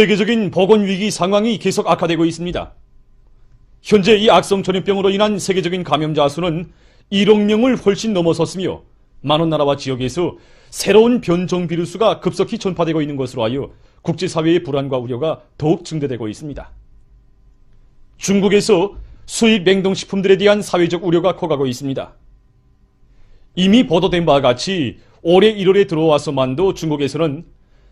세계적인 보건 위기 상황이 계속 악화되고 있습니다. 현재 이 악성 전염병으로 인한 세계적인 감염자 수는 1억 명을 훨씬 넘어섰으며 많은 나라와 지역에서 새로운 변종 비루스가 급속히 전파되고 있는 것으로 하여 국제사회의 불안과 우려가 더욱 증대되고 있습니다. 중국에서 수입 냉동식품들에 대한 사회적 우려가 커가고 있습니다. 이미 보도된 바와 같이 올해 1월에 들어와서만도 중국에서는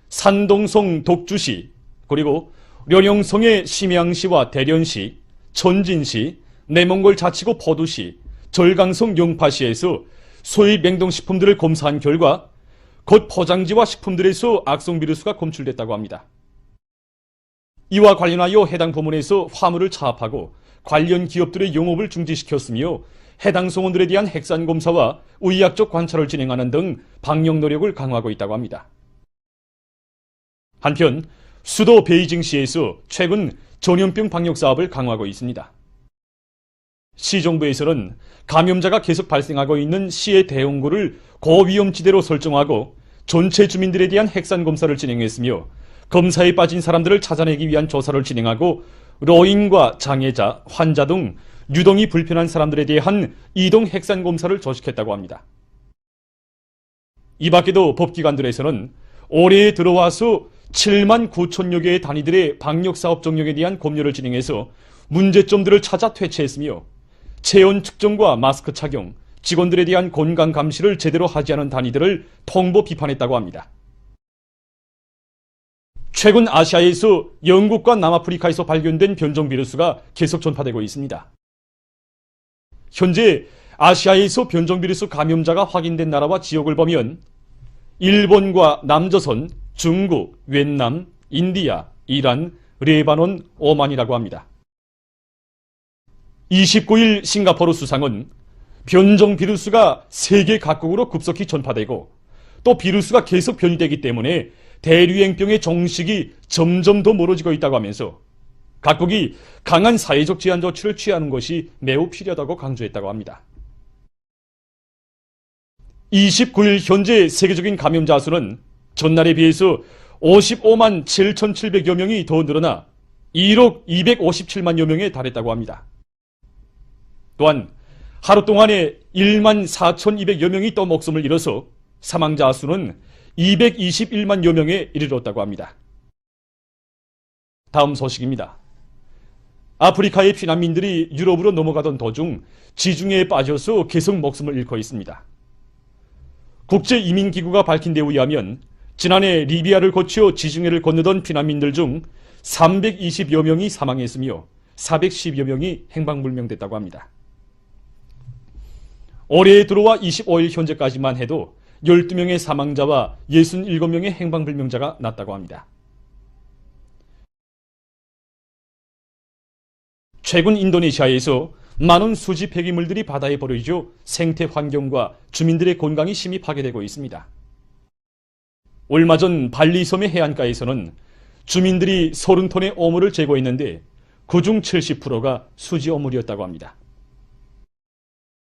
산동성 독주시, 그리고 련영성의 심양시와 대련시, 천진시, 내몽골 자치구 포두시, 절강성 용파시에서 소입 냉동식품들을 검사한 결과 곧 포장지와 식품들에서 악성 비루스가 검출됐다고 합니다. 이와 관련하여 해당 부문에서 화물을 차압하고 관련 기업들의 영업을 중지시켰으며 해당 성원들에 대한 핵산 검사와 의학적 관찰을 진행하는 등 방역 노력을 강화하고 있다고 합니다. 한편 수도 베이징시에서 최근 전염병 방역 사업을 강화하고 있습니다. 시정부에서는 감염자가 계속 발생하고 있는 시의 대응구를 고위험지대로 설정하고 전체 주민들에 대한 핵산 검사를 진행했으며 검사에 빠진 사람들을 찾아내기 위한 조사를 진행하고 노인과 장애자, 환자 등 유동이 불편한 사람들에 대한 이동 핵산 검사를 조직했다고 합니다. 이 밖에도 법기관들에서는 올해에 들어와서 7만 9천여 개의 단위들의 방역사업 정력에 대한 검열을 진행해서 문제점들을 찾아 퇴치했으며 체온 측정과 마스크 착용, 직원들에 대한 건강 감시를 제대로 하지 않은 단위들을 통보 비판했다고 합니다. 최근 아시아에서 영국과 남아프리카에서 발견된 변종 비루스가 계속 전파되고 있습니다. 현재 아시아에서 변종 비루스 감염자가 확인된 나라와 지역을 보면 일본과 남조선, 중국, 웨트남, 인디아, 이란, 레바논, 오만이라고 합니다. 29일 싱가포르 수상은 변종 비루스가 세계 각국으로 급속히 전파되고 또 비루스가 계속 변이되기 때문에 대류행병의 종식이 점점 더 멀어지고 있다고 하면서 각국이 강한 사회적 제한 조치를 취하는 것이 매우 필요하다고 강조했다고 합니다. 29일 현재 세계적인 감염자 수는 전날에 비해서 55만 7,700여 명이 더 늘어나 1억 257만여 명에 달했다고 합니다. 또한 하루 동안에 1만 4,200여 명이 또 목숨을 잃어서 사망자 수는 221만여 명에 이르렀다고 합니다. 다음 소식입니다. 아프리카의 피난민들이 유럽으로 넘어가던 도중 지중해에 빠져서 계속 목숨을 잃고 있습니다. 국제이민기구가 밝힌 데 의하면 지난해 리비아를 거쳐 지중해를 건너던 피난민들 중 320여 명이 사망했으며 410여 명이 행방불명됐다고 합니다. 올해에 들어와 25일 현재까지만 해도 12명의 사망자와 67명의 행방불명자가 났다고 합니다. 최근 인도네시아에서 많은 수지 폐기물들이 바다에 버려져 생태 환경과 주민들의 건강이 심히 파괴되고 있습니다. 얼마 전 발리섬의 해안가에서는 주민들이 30톤의 오물을 제거했는데 그중 70%가 수지 오물이었다고 합니다.